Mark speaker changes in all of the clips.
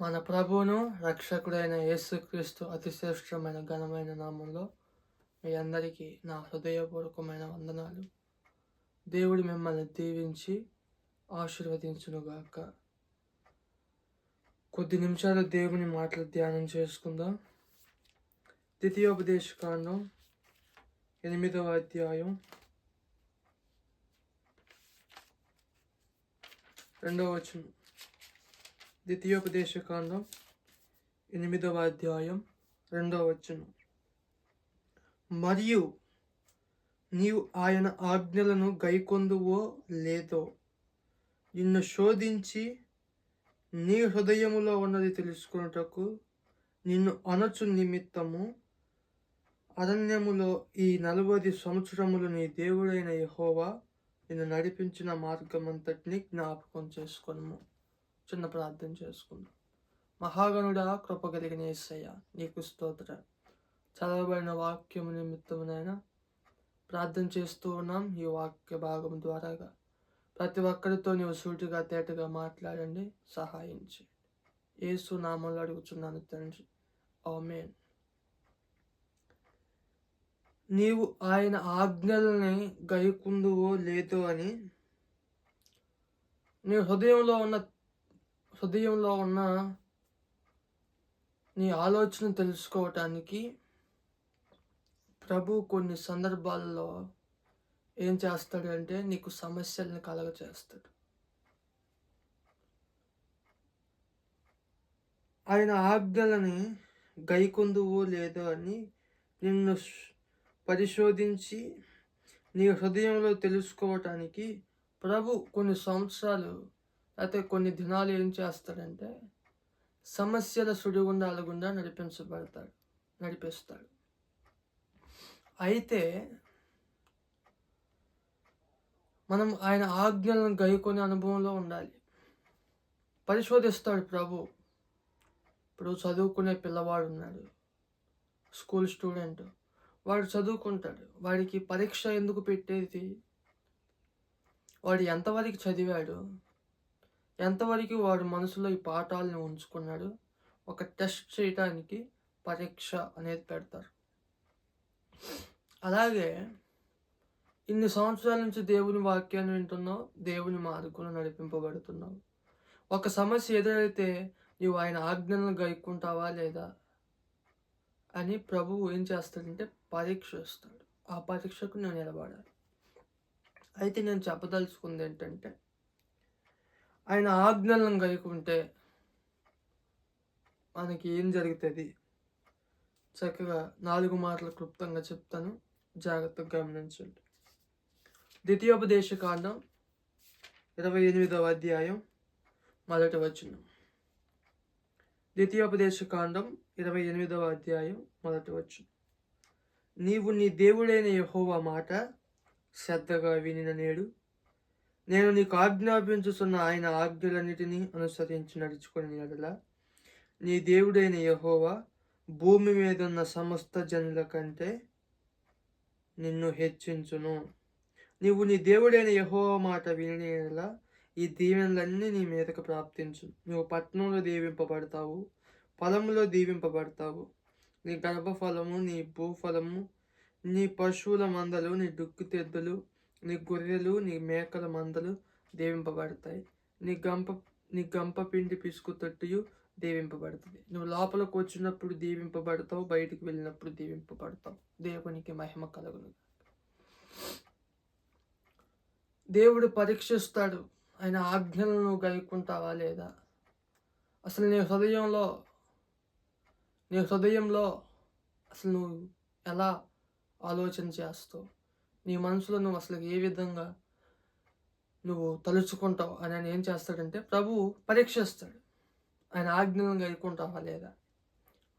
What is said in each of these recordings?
Speaker 1: మన ప్రభువును రక్షకుడైన యేసుక్రీస్తు అతి శ్రేష్టమైన ఘనమైన నామంలో మీ అందరికీ నా హృదయపూర్వకమైన వందనాలు. దేవుడు మిమ్మల్ని దీవించి ఆశీర్వదించునుగాక. కొద్ది నిమిషాలు దేవుని మాటలు ధ్యానం చేసుకుందాం. ద్వితీయోపదేశకాండం ఎనిమిదవ అధ్యాయం రెండవ వచనం. ద్వితీయోపదేశ కాండం ఎనిమిదవ అధ్యాయం రెండవ వచనం. మరియు నీవు ఆయన ఆజ్ఞలను గైకొందువో లేదో నిన్ను శోధించి నీ హృదయములో ఉన్నది తెలుసుకున్నటకు నిన్ను అనచు నిమిత్తము అరణ్యములో ఈ నలభై సంవత్సరములు నీ దేవుడైన యహోవా నిన్ను నడిపించిన మార్గమంతటిని జ్ఞాపకం చేసుకొనుము. చిన్న ప్రార్థన చేసుకుందాం. మహాగణుడా కృప కలిగిన యేసయ్య నీకు స్తోత్ర. చదవబడిన వాక్యం నిమిత్తమునైనా ప్రార్థన చేస్తూ ఉన్నాం ఈ వాక్య భాగం ద్వారాగా. ప్రతి ఒక్కరితో నీవు సూటిగా తేటగా మాట్లాడండి సహాయించి ఏసు నామంలో అడుగుచున్నాను తండ్రి. ఆమేన్. నీవు ఆయన ఆజ్ఞల్ని గైకుందువో లేదో అని నీ హృదయంలో ఉన్న హృదయంలో ఉన్న నీ ఆలోచన తెలుసుకోవటానికి ప్రభు కొన్ని సందర్భాల్లో ఏం చేస్తాడు అంటే నీకు సమస్యలను కలగచేస్తాడు. ఆయన ఆజ్ఞలని గైకొందువో లేదో అని నిన్ను పరిశోధించి నీ హృదయంలో తెలుసుకోవటానికి ప్రభు కొన్ని సంవత్సరాలు అయితే కొన్ని దినాలు ఏం చేస్తాడంటే సమస్యల సుడిగుండాల గుండా నడిపించబడతాడు నడిపిస్తాడు. అయితే మనం ఆయన ఆజ్ఞలను గైకొని అనుభవంలో ఉండాలి. పరిశోధిస్తాడు ప్రభు. ఇప్పుడు చదువుకునే పిల్లవాడు ఉన్నాడు స్కూల్ స్టూడెంట్. వాడు చదువుకుంటాడు. వాడికి పరీక్ష ఎందుకు పెట్టేది? వాడు ఎంతవరకు చదివాడు? ఎంతవరకు వాడు మనసులో ఈ పాఠాలను ఉంచుకున్నాడు ఒక టెస్ట్ చేయడానికి పరీక్ష అనేది పెడతారు. అలాగే ఇన్ని సంవత్సరాల నుంచి దేవుని వాక్యాన్ని వింటున్నావు దేవుని మార్గంలో నడిపింపబడుతున్నావు. ఒక సమస్య ఎదురైతే నీవు ఆయన ఆజ్ఞలను గైకుంటావా లేదా అని ప్రభువు ఏం చేస్తాడంటే పరీక్ష ఇస్తాడు. ఆ పరీక్షకు నేను నిలబడాలి. అయితే నేను చెప్పదలుచుకుంది ఏంటంటే ఆయన ఆజ్ఞలను గైకుంటే మనకి ఏం జరుగుతుంది? చక్కగా నాలుగు మాటలు క్లుప్తంగా చెప్తాను. జాగ్రత్తగా గమనించండి. ద్వితీయోపదేశ కాండం ఇరవై ఎనిమిదవ అధ్యాయం మొదటి వచనం. ద్వితీయోపదేశ కాండం ఇరవై ఎనిమిదవ అధ్యాయం మొదటి వచనం. నీవు నీ దేవుడైన యహోవా మాట శ్రద్ధగా వినిన నేడు నేను నీకు ఆజ్ఞాపించుతున్న ఆయన ఆజ్ఞలన్నిటినీ అనుసరించి నడుచుకుని ఎడల. నీ దేవుడైన యహోవా భూమి మీద ఉన్న సమస్త జనుల కంటే నిన్ను హెచ్చించును. నీవు నీ దేవుడైన యహోవా మాట వినేలా ఈ దీవెనలన్నీ నీ మీదకు ప్రాప్తించు. నువ్వు పట్టణంలో దీవింపబడతావు ఫలములో దీవింపబడతావు. నీ గర్భఫలము నీ భూఫలము నీ పశువుల మందలు నీ దుక్కు నీ గొర్రెలు నీ మేకల మందలు దేవింపబడతాయి. నీ గంప నీ గంప పిండి పిసుకు తొట్టియు దీవింపబడుతుంది. నువ్వు లోపలికి వచ్చినప్పుడు దీవింపబడతావు బయటికి వెళ్ళినప్పుడు దీవింపబడతావు. దేవునికి మహిమ కలుగును. దేవుడు పరీక్షిస్తాడు. ఆయన ఆజ్ఞలను గైకుంటావా లేదా? అసలు నీ హృదయంలో నీ హృదయంలో అసలు నువ్వు ఎలా ఆలోచన చేస్తావు? నీ మనసులో నువ్వు అసలు ఏ విధంగా నువ్వు తలుచుకుంటావు? అని ఆయన ఏం చేస్తాడంటే ప్రభు పరీక్షిస్తాడు ఆయన ఆజ్ఞలను కనుక్కుంటావా లేదా?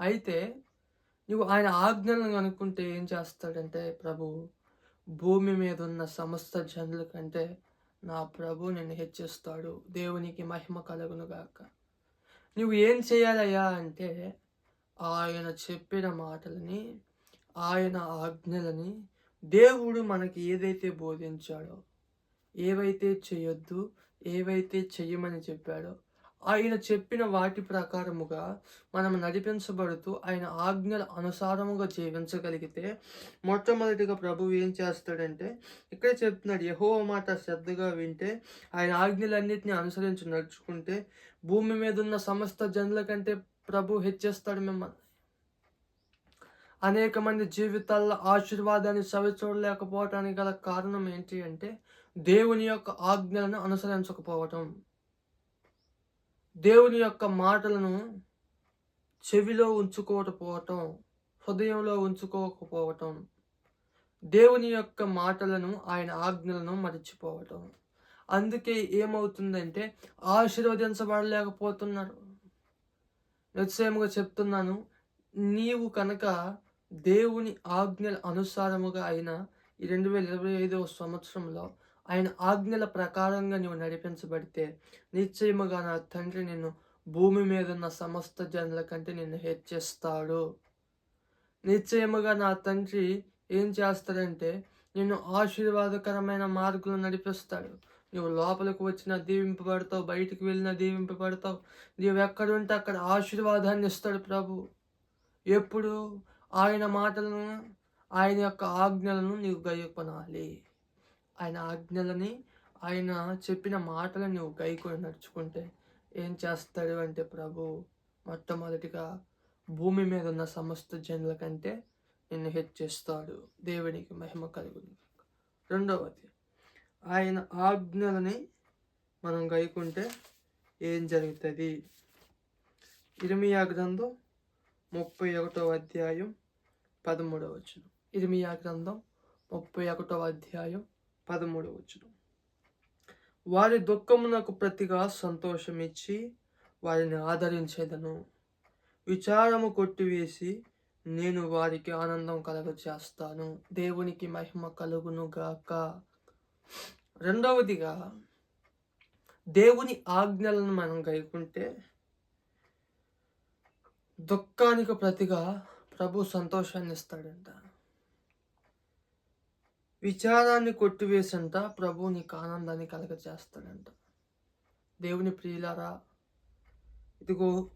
Speaker 1: అయితే నువ్వు ఆయన ఆజ్ఞలను కనుక్కుంటే ఏం చేస్తాడంటే ప్రభు భూమి మీద ఉన్న సమస్త జనుల కంటే నా ప్రభు నిన్ను హెచ్చిస్తాడు. దేవునికి మహిమ కలుగునుగాక నువ్వు ఏం చేయాలయ్యా అంటే ఆయన చెప్పిన మాటలని ఆయన ఆజ్ఞలని దేవుడు మనకి ఏదైతే బోధించాడో ఏవైతే చేయొద్దు ఏవైతే చెయ్యమని చెప్పాడో ఆయన చెప్పిన వాటి ప్రకారముగా మనం నడిపించబడుతూ ఆయన ఆజ్ఞల అనుసారముగా జీవించగలిగితే మొట్టమొదటిగా ప్రభువు ఏం చేస్తాడంటే ఇక్కడ చెప్తున్నాడు యహో మాట శ్రద్ధగా వింటే ఆయన ఆజ్ఞలన్నింటినీ అనుసరించి నడుచుకుంటే భూమి మీద ఉన్న సమస్త జనుల కంటే ప్రభు హెచ్చేస్తాడు మిమ్మల్ని. అనేక మంది జీవితాల్లో ఆశీర్వాదాన్ని సవిచూడలేకపోవటానికి గల కారణం ఏంటి అంటే దేవుని యొక్క ఆజ్ఞలను అనుసరించకపోవటం. దేవుని యొక్క మాటలను చెవిలో ఉంచుకోకపోవటం హృదయంలో ఉంచుకోకపోవటం. దేవుని యొక్క మాటలను ఆయన ఆజ్ఞలను మరిచిపోవటం. అందుకే ఏమవుతుందంటే ఆశీర్వదించబడలేకపోతున్నారు. నిశ్చయముగా చెప్తున్నాను నీవు కనుక దేవుని ఆజ్ఞల అనుసారముగా అయిన ఈ రెండు వేల ఇరవై ఐదవ సంవత్సరంలో ఆయన ఆజ్ఞల ప్రకారంగా నువ్వు నడిపించబడితే నిశ్చయముగా నా తండ్రి నిన్ను భూమి మీద ఉన్న సమస్త జనుల కంటే నిన్ను హెచ్చిస్తాడు. నిశ్చయముగా నా తండ్రి ఏం చేస్తాడంటే నిన్ను ఆశీర్వాదకరమైన మార్గంలో నడిపిస్తాడు. నువ్వు లోపలికి వచ్చిన దీవింపబడతావు బయటికి వెళ్ళిన దీవింపబడతావు. నీవు ఎక్కడుంటే అక్కడ ఆశీర్వాదాన్ని ఇస్తాడు ప్రభు. ఎప్పుడు? ఆయన మాటలను ఆయన యొక్క ఆజ్ఞలను నీవు గైకొనాలి. ఆయన ఆజ్ఞలని ఆయన చెప్పిన మాటలను నువ్వు గైకొని నడుచుకుంటే ఏం చేస్తాడు అంటే ప్రభు మొట్టమొదటిగా భూమి మీద ఉన్న సమస్త జనుల కంటే నిన్ను హెచ్చిస్తాడు. దేవునికి మహిమ కలిగి రెండవది ఆయన ఆజ్ఞలని మనం గైకుంటే ఏం జరుగుతుంది? ఇరిమియా గ్రంథం ముప్పై ఒకటవ అధ్యాయం పదమూడవ వచ్చును ఇరిమియా గ్రంథం. ముప్పై ఒకటవ అధ్యాయం పదమూడవ వచనం. వారి దుఃఖమునకు ప్రతిగా సంతోషమిచ్చి వారిని ఆదరించేదను. విచారము కొట్టివేసి నేను వారికి ఆనందం కలగ చేస్తాను. దేవునికి మహిమ కలుగును గాక. రెండవదిగా దేవుని ఆజ్ఞలను మనం గైకుంటే దుఃఖానికి ప్రతిగా ప్రభు సంతోషాన్ని ఇస్తాడంట విచారాన్ని కొట్టివేసంట ప్రభు నీకు ఆనందాన్ని కలగజేస్తాడంట. దేవుని ప్రియులారా ఇదిగో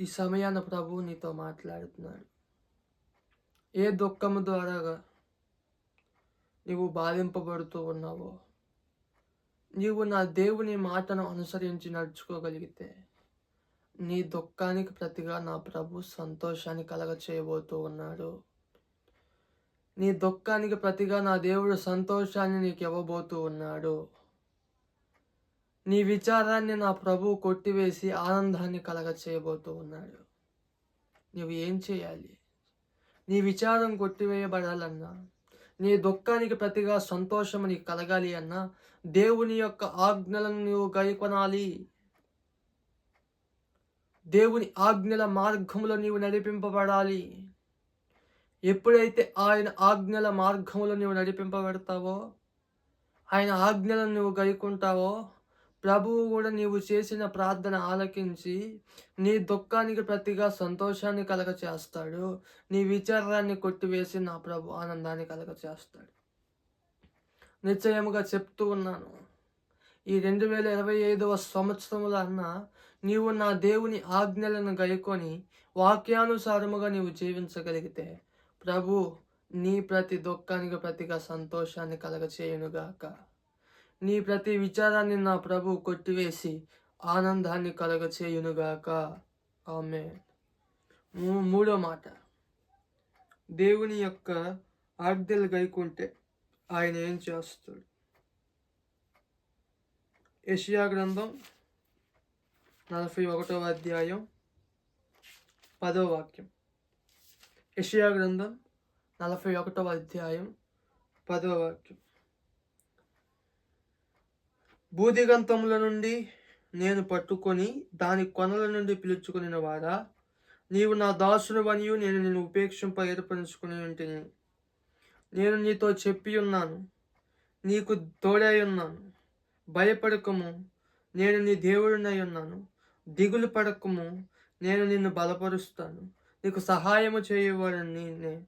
Speaker 1: ఈ సమయాన ప్రభు నీతో మాట్లాడుతున్నాడు. ఏ దుఃఖము ద్వారా నీవు బాధింపబడుతూ ఉన్నావో నీవు నా దేవుని మాటను అనుసరించి నడుచుకోగలిగితే నీ దుఃఖానికి ప్రతిగా నా ప్రభు సంతోషాన్ని కలగ చేయబోతూ ఉన్నాడు. నీ దుఃఖానికి ప్రతిగా నా దేవుడు సంతోషాన్ని నీకు ఇవ్వబోతూ ఉన్నాడు. నీ విచారాన్ని నా ప్రభువు కొట్టివేసి ఆనందాన్ని కలగ చేయబోతూ ఉన్నాడు. నువ్వు ఏం చేయాలి? నీ విచారం కొట్టివేయబడాలన్నా నీ దుఃఖానికి ప్రతిగా సంతోషం నీకు కలగాలి అన్నా దేవుని యొక్క ఆజ్ఞలను నువ్వు గైకొనాలి దేవుని ఆజ్ఞల మార్గంలో నీవు నడిపింపబడాలి. ఎప్పుడైతే ఆయన ఆజ్ఞల మార్గంలో నీవు నడిపింపబడతావో ఆయన ఆజ్ఞలను నువ్వు గైకుంటావో ప్రభువు కూడా నీవు చేసిన ప్రార్థన ఆలకించి నీ దుఃఖానికి ప్రతిగా సంతోషాన్ని కలగ చేస్తాడు నీ విచారాన్ని కొట్టివేసి నా ప్రభు ఆనందాన్ని కలగ చేస్తాడు నిశ్చయముగా చెప్తూ ఉన్నాను. ఈ రెండు వేల ఇరవై ఐదవ సంవత్సరముల అన్న నీవు నా దేవుని ఆజ్ఞలను గైకొని వాక్యానుసారముగా నీవు జీవించగలిగితే ప్రభు నీ ప్రతి దుఃఖానికి ప్రతిగా సంతోషాన్ని కలగచేయునుగాక. నీ ప్రతి విచారాన్ని నా ప్రభు కొట్టివేసి ఆనందాన్ని కలగచేయునుగాక. ఆమె మూడో మాట. దేవుని యొక్క ఆజ్ఞలు గైకుంటే ఆయన ఏం చేస్తాడు? యషియా గ్రంథం నలభై ఒకటవ అధ్యాయం పదో వాక్యం. యషియా గ్రంథం నలభై ఒకటవ అధ్యాయం పదవ వాక్యం. బూదిగంతముల నుండి నేను పట్టుకొని దాని కొనల నుండి పిలుచుకుని వారా నీవు నా దాసుని వనియు నేను నిన్ను ఉపేక్షింప ఏర్పరచుకుని ఉంటేనే. నేను నీతో చెప్పి ఉన్నాను నీకు తోడై ఉన్నాను భయపడకము నేను నీ దేవుడినై ఉన్నాను. దిగులు పడకము. నేను నిన్ను బలపరుస్తాను. నీకు సహాయము చేయవని నేనే.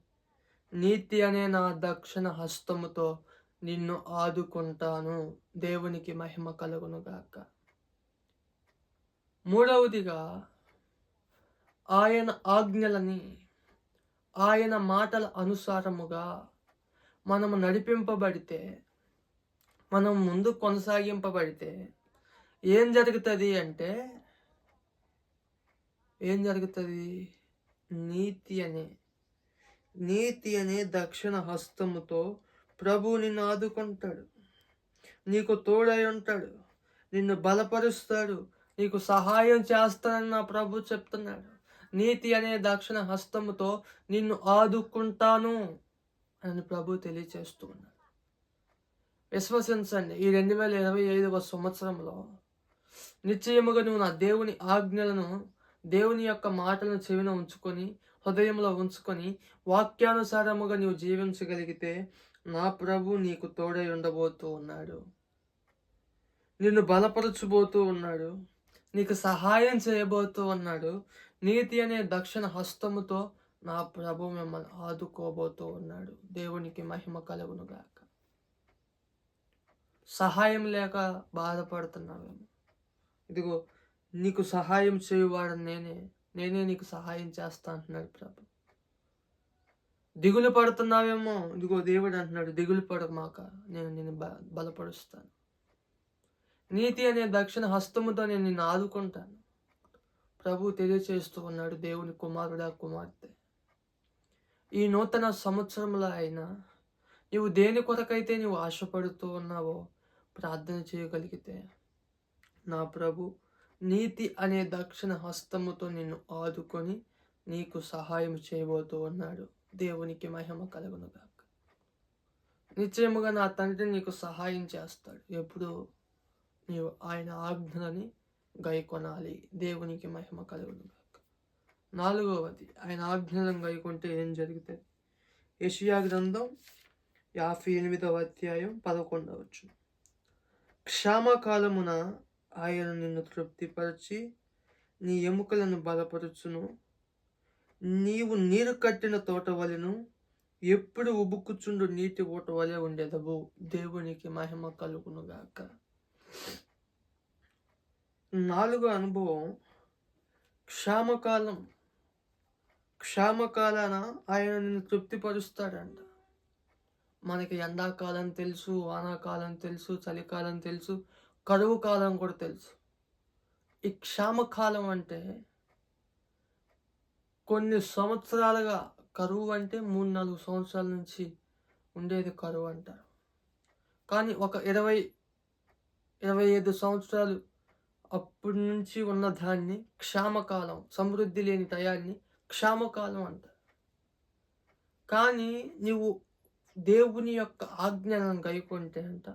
Speaker 1: నీతి అనే నా దక్షిణ హస్తముతో నిన్ను ఆదుకుంటాను. దేవునికి మహిమ కలుగునుగాక మూడవదిగా ఆయన ఆజ్ఞలని ఆయన మాటల అనుసారముగా మనము నడిపింపబడితే మనం ముందు కొనసాగింపబడితే ఏం జరుగుతుంది అంటే ఏం జరుగుతుంది? నీతి అనే నీతి అనే దక్షిణ హస్తముతో ప్రభు నిన్ను ఆదుకుంటాడు. నీకు తోడై ఉంటాడు. నిన్ను బలపరుస్తాడు. నీకు సహాయం చేస్తానని నా ప్రభు చెప్తున్నాడు. నీతి అనే దక్షిణ హస్తముతో నిన్ను ఆదుకుంటాను అని ప్రభు తెలియచేస్తూ ఉన్నాడు. విశ్వసించండి. ఈ రెండు వేల ఇరవై ఐదవ సంవత్సరంలో నిశ్చయముగా నువ్వు నా దేవుని ఆజ్ఞలను దేవుని యొక్క మాటలను చెవిన ఉంచుకొని హృదయంలో ఉంచుకొని వాక్యానుసారముగా నీవు జీవించగలిగితే నా ప్రభు నీకు తోడై ఉండబోతూ ఉన్నాడు. నిన్ను బలపరచబోతూ ఉన్నాడు. నీకు సహాయం చేయబోతూ ఉన్నాడు. నీతి అనే దక్షిణ హస్తముతో నా ప్రభు మిమ్మల్ని ఆదుకోబోతూ ఉన్నాడు. దేవునికి మహిమ కలుగునుగాక సహాయం లేక బాధపడుతున్నావేమో. ఇదిగో నీకు సహాయం చేయువాడు నేనే నేనే నీకు సహాయం చేస్తా అంటున్నాడు ప్రభు. దిగులు పడుతున్నావేమో? ఇదిగో దేవుడు అంటున్నాడు దిగులు పడమాక నేను నిన్ను బ బలపరుస్తాను. నీతి అనే దక్షిణ హస్తముతో నేను నిన్ను ఆదుకుంటాను. ప్రభు తెలియచేస్తూ ఉన్నాడు దేవుని కుమారుడా కుమార్తె. ఈ నూతన సంవత్సరంలో అయినా నీవు దేని కొరకైతే నీవు ఆశపడుతూ ఉన్నావో ప్రార్థన చేయగలిగితే నా ప్రభు నీతి అనే దక్షిణ హస్తముతో నిన్ను ఆదుకొని నీకు సహాయం చేయబోతూ ఉన్నాడు. దేవునికి మహిమ కలుగునుగాక. నిశ్చయముగా నా తండ్రి నీకు సహాయం చేస్తాడు. ఎప్పుడు నీవు ఆయన ఆజ్ఞలని గైకొనాలి. దేవునికి మహిమ కలుగునుగాక. నాలుగవది ఆయన ఆజ్ఞలను గైకుంటే ఏం జరుగుతుంది యషియా గ్రంథం యాభై ఎనిమిదవ అధ్యాయం పదకొండవచ్చు క్షామకాలమున ఆయన నిన్ను తృప్తిపరచి నీ ఎముకలను బలపరుచును. నీవు నీరు కట్టిన తోట వలెను ఎప్పుడు ఉబుక్కుచుండు నీటి ఊట వలె ఉండేదవు దేవునికి మహిమ కలుగునుగాక నాలుగో అనుభవం. క్షామకాలం. క్షామకాలాన ఆయన నిన్ను తృప్తిపరుస్తాడంట. మనకి ఎండాకాలం తెలుసు వానాకాలం తెలుసు చలికాలం తెలుసు. కరువు కాలం కూడా తెలుసు. ఈ క్షామకాలం అంటే కొన్ని సంవత్సరాలుగా కరువు అంటే మూడు నాలుగు సంవత్సరాల నుంచి ఉండేది కరువు అంటారు. కానీ ఒక ఇరవై ఇరవై ఐదు సంవత్సరాలు అప్పటి నుంచి ఉన్న దాన్ని క్షామకాలం సమృద్ధి లేని టయాన్ని క్షామకాలం అంటారు. కానీ నువ్వు దేవుని యొక్క ఆజ్ఞలను గైకుంటే అంట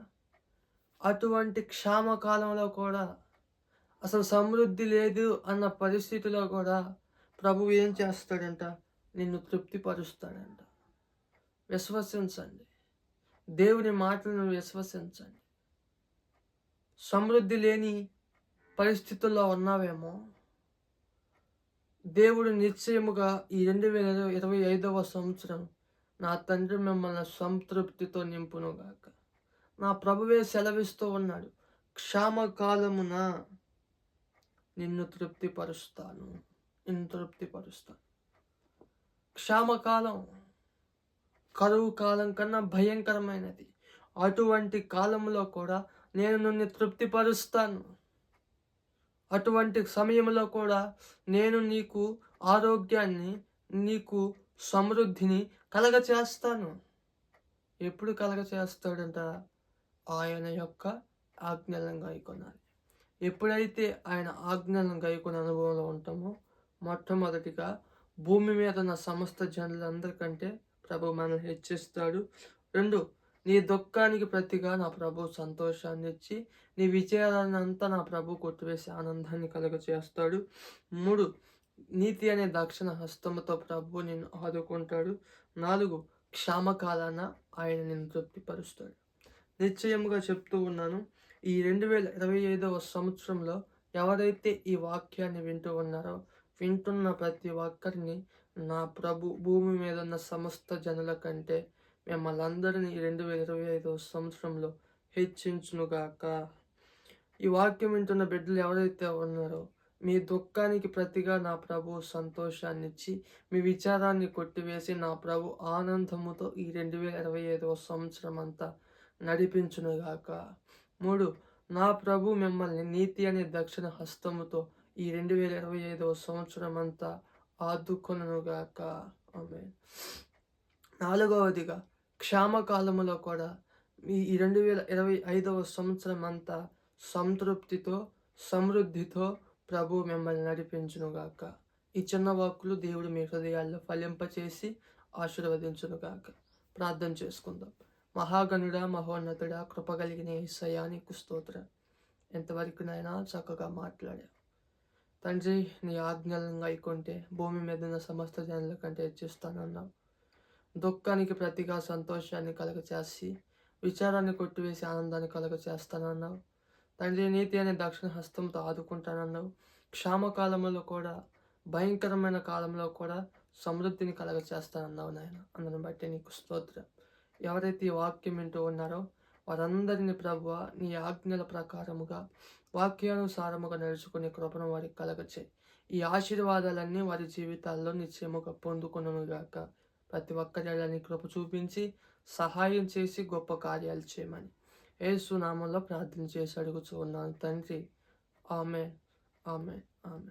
Speaker 1: అటువంటి క్షామకాలంలో కూడా అసలు సమృద్ధి లేదు అన్న పరిస్థితిలో కూడా ప్రభు ఏం చేస్తాడంట? నిన్ను తృప్తిపరుస్తాడంట. విశ్వసించండి. దేవుని మాటలను విశ్వసించండి. సమృద్ధి లేని పరిస్థితుల్లో ఉన్నావేమో? దేవుడు నిశ్చయముగా ఈ రెండు వేల ఇరవై ఐదవ సంవత్సరం నా తండ్రి మిమ్మల్ని సంతృప్తితో నింపునుగాక. నా ప్రభువే సెలవిస్తూ ఉన్నాడు. క్షామకాలమున నిన్ను తృప్తిపరుస్తాను. నిన్ను తృప్తిపరుస్తాను. క్షామకాలం కరువు కాలం కన్నా భయంకరమైనది. అటువంటి కాలంలో కూడా నేను నిన్ను తృప్తిపరుస్తాను. అటువంటి సమయంలో కూడా నేను నీకు ఆరోగ్యాన్ని నీకు సమృద్ధిని కలగ చేస్తాను ఎప్పుడు కలగ చేస్తాడంట ఆయన యొక్క ఆజ్ఞలను గైకొనాలి ఎప్పుడైతే ఆయన ఆజ్ఞలను గైకొని అనుభవంలో ఉంటామో మొట్టమొదటిగా భూమి మీద ఉన్న సమస్త జనులందరికంటే ప్రభు మనల్ని హెచ్చిస్తాడు. రెండు నీ దుఃఖానికి ప్రతిగా నా ప్రభు సంతోషాన్ని ఇచ్చి నీ విజయాలను అంతా నా ప్రభు కొట్టివేసి ఆనందాన్ని కలుగ చేస్తాడు మూడు నీతి అనే దక్షిణ హస్తముతో ప్రభు నిన్ను ఆదుకుంటాడు. నాలుగు క్షామకాలాన ఆయన నిన్ను తృప్తిపరుస్తాడు. నిశ్చయముగా చెప్తూ ఉన్నాను. ఈ రెండు వేల ఇరవై ఐదవ సంవత్సరంలో ఎవరైతే ఈ వాక్యాన్ని వింటూ ఉన్నారో వింటున్న ప్రతి ఒక్కరిని నా ప్రభు భూమి మీద ఉన్న సమస్త జనుల కంటే మిమ్మల్ందరినీ రెండు వేల ఇరవై ఐదవ సంవత్సరంలో హెచ్చించునుగాక. ఈ వాక్యం వింటున్న బిడ్డలు ఎవరైతే ఉన్నారో మీ దుఃఖానికి ప్రతిగా నా ప్రభు సంతోషాన్ని ఇచ్చి మీ విచారాన్ని కొట్టివేసి నా ప్రభు ఆనందముతో ఈ రెండు వేల ఇరవై ఐదవ సంవత్సరం అంతా నడిపించునుగాక మూడు నా ప్రభు మిమ్మల్ని నీతి అనే దక్షిణ హస్తముతో ఈ రెండు వేల ఇరవై ఐదవ సంవత్సరం అంతా ఆదుకొనుగాక ఆమె నాలుగవదిగా క్షామకాలములో కూడా ఈ రెండు వేల ఇరవై ఐదవ సంవత్సరం అంతా సంతృప్తితో సమృద్ధితో ప్రభు మిమ్మల్ని నడిపించునుగాక ఈ చిన్న వాక్కులు దేవుడు మీ హృదయాల్లో ఫలింపచేసి ఆశీర్వదించునుగాక ప్రార్థన చేసుకుందాం. మహాగణుడా మహోన్నతుడా కృపగలిగిన కలిగిన ఈసయానికి స్తోత్ర. ఎంతవరకు నైనా చక్కగా మాట్లాడా తండ్రి నీ ఆజ్ఞలను అయికుంటే భూమి మీద ఉన్న సమస్త జనుల కంటే హెచ్చిస్తానన్నావు. దుఃఖానికి ప్రతిగా సంతోషాన్ని కలగ చేసి విచారాన్ని కొట్టివేసి ఆనందాన్ని కలగ చేస్తానన్నావు తండ్రి నీతి అనే దక్షిణ హస్తంతో ఆదుకుంటానన్నావు. క్షామకాలంలో కూడా భయంకరమైన కాలంలో కూడా సమృద్ధిని కలగ చేస్తానన్నావు నాయన. అందుని బట్టి నీకు స్తోత్రం. ఎవరైతే ఈ వాక్యం వింటూ ఉన్నారో వారందరిని ప్రభువ నీ ఆజ్ఞల ప్రకారముగా వాక్యానుసారముగా నడుచుకునే కృపను వారికి కలగచే. ఈ ఆశీర్వాదాలన్నీ వారి జీవితాల్లో నిశ్చయముగా పొందుకునుగాక ప్రతి ఒక్కరి కృప చూపించి సహాయం చేసి గొప్ప కార్యాలు చేయమని యేసు నామంలో ప్రార్థన చేసి అడుగుచూ ఉన్నాను తండ్రి. ఆమె ఆమె ఆమె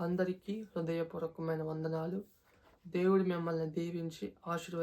Speaker 1: అందరికీ హృదయపూర్వకమైన వందనాలు. దేవుడు మిమ్మల్ని దీవించి ఆశీర్వ